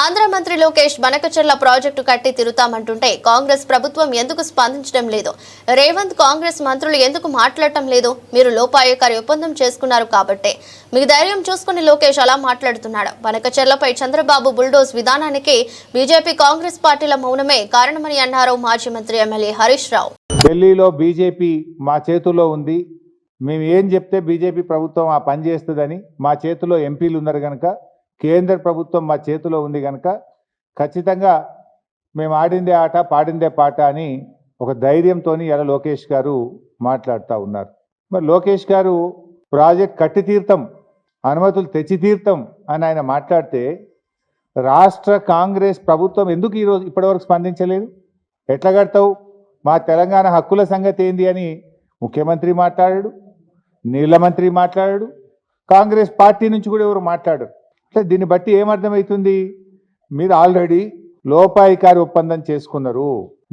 ఆంధ్ర మంత్రి లోకేష్ బనకచెర్ల ప్రాజెక్టు కట్టి తిరుతామంటుంటే కాంగ్రెస్ ప్రభుత్వం ఎందుకు స్పందించడం లేదు? రేవంత్ కాంగ్రెస్ మంత్రులు ఎందుకు మాట్లాడటం లేదు? మీరు లోపాయకారి ఒప్పందం చేసుకున్నారు కాబట్టే. మీ ధైర్యం చూసుకుని లోకేష్ అలా మాట్లాడుతున్నాడు. బనకచెర్లపై చంద్రబాబు బుల్డోజ్ విధానానికి బీజేపీ కాంగ్రెస్ పార్టీల మౌనమే కారణమని అన్నారు మాజీ మంత్రి ఎమ్మెల్యే హరీష్ రావు. ఢిల్లీలో బీజేపీ మా చేతుల్లో ఉంది. మేము ఏం చెప్తే బీజేపీ ప్రభుత్వం ఆ పని చేస్తుందని మా చేతిలో ఎంపీలు ఉన్నారు కనుక కేంద్ర ప్రభుత్వం మా చేతిలో ఉంది కనుక ఖచ్చితంగా మేము ఆడిందే ఆట పాడిందే పాట అని ఒక ధైర్యంతో ఇలా లోకేష్ గారు మాట్లాడుతూ ఉన్నారు. మరి లోకేష్ గారు ప్రాజెక్ట్ కట్టి తీర్థం అనుమతులు తెచ్చి తీర్థం అని ఆయన మాట్లాడితే రాష్ట్ర కాంగ్రెస్ ప్రభుత్వం ఎందుకు ఈరోజు ఇప్పటివరకు స్పందించలేదు? ఎట్లా కడతావు? మా తెలంగాణ హక్కుల సంగతి ఏంది అని ముఖ్యమంత్రి మాట్లాడాడు నీళ్ళ మంత్రి మాట్లాడాడు కాంగ్రెస్ పార్టీ నుంచి కూడా ఎవరు మాట్లాడరు. అంటే దీన్ని బట్టి ఏమర్థమవుతుంది? మీరు ఆల్రెడీ లోపాయికారి ఒప్పందం చేసుకున్నారు.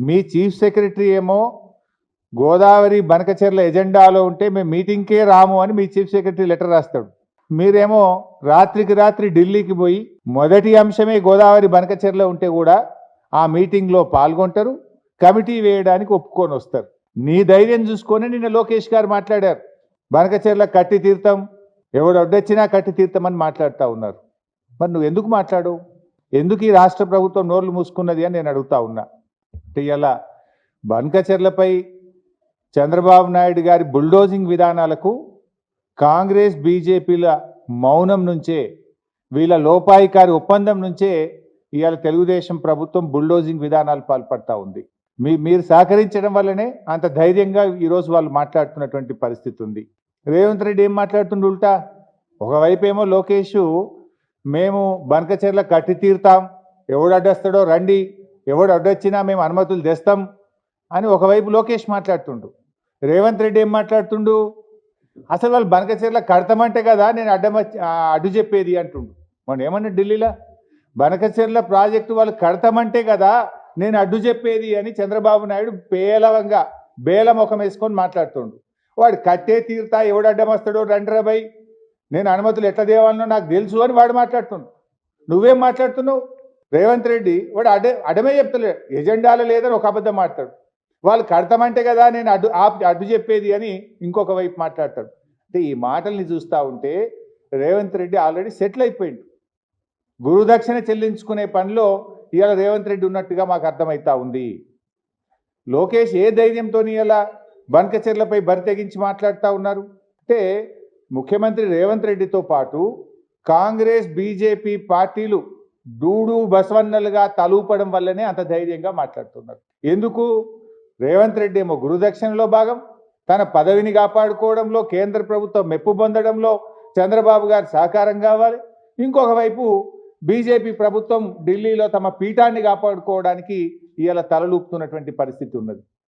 మీ చీఫ్ సెక్రటరీ ఏమో గోదావరి బనకచెర్ల ఎజెండాలో ఉంటే మేము మీటింగ్కే రాము అని మీ చీఫ్ సెక్రటరీ లెటర్ రాస్తాడు. మీరేమో రాత్రికి రాత్రి ఢిల్లీకి పోయి మొదటి అంశమే గోదావరి బనకచెర్ల ఉంటే కూడా ఆ మీటింగ్లో పాల్గొంటారు కమిటీ వేయడానికి ఒప్పుకొని వస్తారు. నీ ధైర్యం చూసుకొని నిన్న లోకేష్ గారు మాట్లాడారు. బనకచెర్ల కట్టి తీర్థం ఎవడు అడ్డొచ్చినా కట్టి తీర్థమని మాట్లాడుతూ ఉన్నారు. మరి నువ్వు ఎందుకు మాట్లాడు? ఎందుకు ఈ రాష్ట్ర ప్రభుత్వం నోర్లు మూసుకున్నది అని నేను అడుగుతా ఉన్నా. అంటే ఇలా బన్కచర్లపై చంద్రబాబు నాయుడు గారి బుల్డోజింగ్ విధానాలకు కాంగ్రెస్ బీజేపీల మౌనం నుంచే వీళ్ళ లోపాయికారి ఒప్పందం నుంచే ఇవాళ తెలుగుదేశం ప్రభుత్వం బుల్డోజింగ్ విధానాలు పాల్పడతా ఉంది. మీ మీరు సహకరించడం వల్లనే అంత ధైర్యంగా ఈరోజు వాళ్ళు మాట్లాడుతున్నటువంటి పరిస్థితి ఉంది. రేవంత్ రెడ్డి ఏం మాట్లాడుతుండు ఉల్టా? ఒకవైపు ఏమో లోకేష్ మేము బనకచెర్ల కట్టి తీరుతాం ఎవడు అడ్డొస్తాడో రండి ఎవడు అడ్డొచ్చినా మేము అనుమతులు తెస్తాం అని ఒకవైపు లోకేష్ మాట్లాడుతుండు. రేవంత్ రెడ్డి ఏం మాట్లాడుతుండు? అసలు వాళ్ళు బనకచెర్ల కడతామంటే కదా నేను అడ్డం వచ్చి- అడ్డు చెప్పేది అంటుండు. మనం ఏమన్నా ఢిల్లీలో? బనకచెర్ల ప్రాజెక్టు వాళ్ళు కడతామంటే కదా నేను అడ్డు చెప్పేది అని చంద్రబాబు నాయుడు పేలవంగా బేలముఖం వేసుకొని మాట్లాడుతుండు. వాడు కట్టే తీరుతా ఎవడు అడ్డం వస్తాడో రండ్రబై నేను అనుమతులు ఎట్లా దేవాలనో నాకు తెలుసు అని వాడు మాట్లాడుతున్నాడు. నువ్వేం మాట్లాడుతున్నావు? రేవంత్ రెడ్డి వాడు అడే అడమే చెప్తలేడు. ఎజెండాలో లేదని ఒక అబద్ధం మాట్లాడు. వాళ్ళు కడతామంటే కదా నేను అడ్డు అడ్డు చెప్పేది అని ఇంకొక వైపు మాట్లాడతాడు. అంటే ఈ మాటల్ని చూస్తూ ఉంటే రేవంత్ రెడ్డి ఆల్రెడీ సెటిల్ అయిపోయిండు. గురుదక్షిణ చెల్లించుకునే పనిలో ఇవాళ రేవంత్ రెడ్డి ఉన్నట్టుగా మాకు అర్థమవుతా ఉంది. లోకేష్ ఏ ధైర్యంతో ఇలా బనకచెర్లపై బరితెగించి మాట్లాడుతూ ఉన్నారు. అంటే ముఖ్యమంత్రి రేవంత్ రెడ్డితో పాటు కాంగ్రెస్ బీజేపీ పార్టీలు డూడు బసవన్నలుగా తలూపడం వల్లనే అంత ధైర్యంగా మాట్లాడుతున్నారు. ఎందుకు? రేవంత్ రెడ్డి ఏమో గురుదక్షిణలో భాగం. తన పదవిని కాపాడుకోవడంలో కేంద్ర ప్రభుత్వం మెప్పు పొందడంలో చంద్రబాబు గారి సహకారం కావాలి. ఇంకొక వైపు బీజేపీ ప్రభుత్వం ఢిల్లీలో తమ పీఠాన్ని కాపాడుకోవడానికి ఇలా తలలూపుతున్నటువంటి పరిస్థితి ఉన్నది.